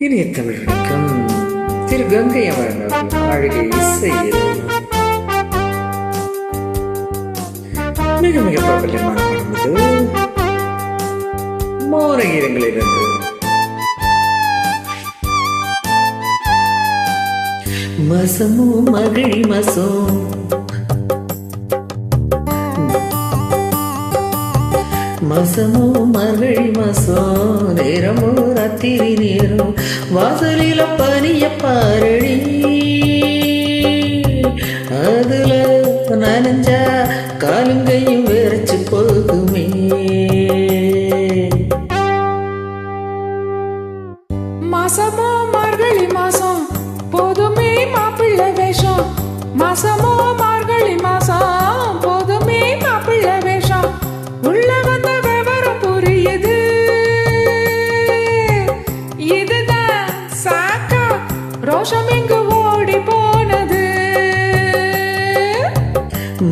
இனிய தமிழ் வணக்கம். திரு கங்கை அவர்கள் அழகிய இசையில் மிக மிக பிரபல்யமான மசமோ மகிழி மசம் மசமோ மகிழி மசோ நேரமோ ராத்திரி நேரம் வாசலில பனிய பாரடி. அதுல நனைஞ்சா காலுங்கையும் வெறச்சு போகுமே. மாசமோ மார்கழி மாசம் போதுமே மாப்பிள்ளை வேஷம். மாசமோ மார்கழி மாசம்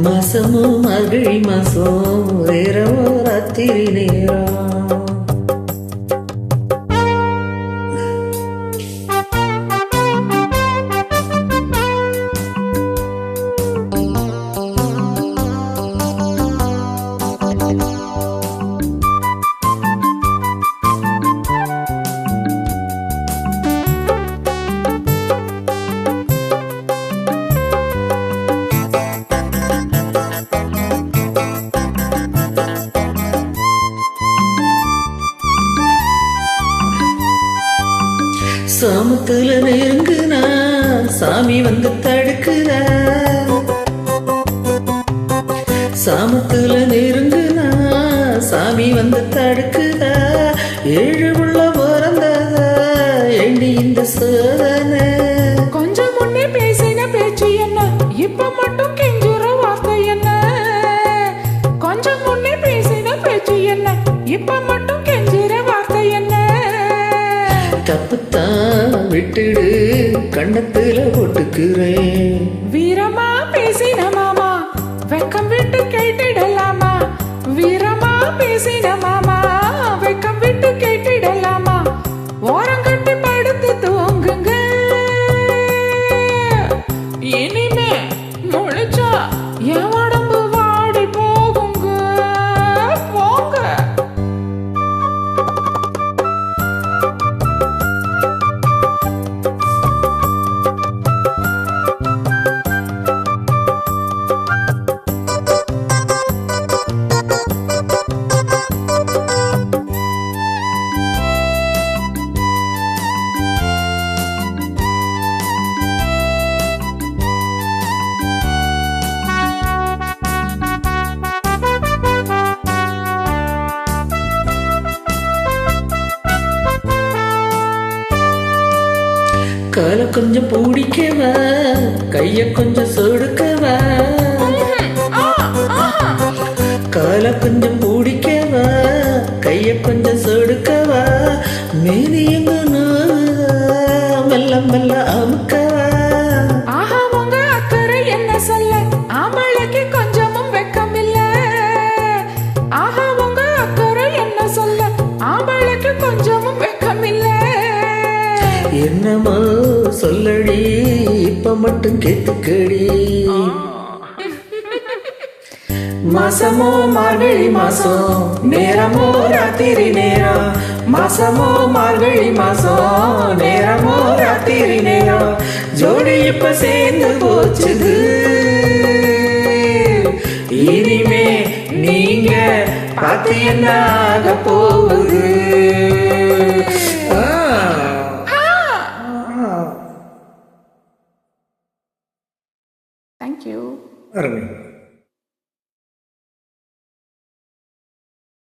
மசமோ மகிழி மாசம் இரவோ ராத்திரி நேரம். சாமத்துல நெருங்குனா சாமி வந்து தடுக்குதா? சாமத்துல நெருங்குனா சாமி வந்து தடுக்குதா? ஏழு உள்ள பிறந்ததா? எண்ணி இந்த சோதனை? கொஞ்சம் முன்னே பேசின பேச்சு என்ன? இப்ப மட்டும் கெஞ்சுற வார்த்தை என்ன? கொஞ்சம் முன்னே பேசின பேச்சு என்ன? இப்ப மட்டும் கெஞ்சுற வார்த்தை என்ன? தப்புத்தான் விட்டுடு கண்ணத்துல ஒட்டுக்கிறேன் வீரமா பேசின மாமா வெக்கம் விட்டு கேட்டுடலாமா? வீரமா பேசின மாமா கால கொஞ்சம் பிடிக்கவா கைய கொஞ்சம் சொடுக்கவா. கால கொஞ்சம் பிடிக்கவா கைய கொஞ்சம் சொடுக்கவா. மீதி எங்க மெல்ல மெல்ல அமுக்கவா. ஆஹா உங்க அக்கறை என்ன சொல்ல? ஆமா சொல்லடி இப்ப மட்டும் கேட்டுக்கடி. மாசமோ மார்கழி மாசம் நேரமோ ராத்திரி நேரம். மாசமோ மார்கழி மாசம் நேரமோ ராத்திரி நேரம். ஜோடி இப்ப சேர்ந்து போச்சுது. இனிமே நீங்க பார்த்து என்ன ஆக போகுது. Thank you. Arvind.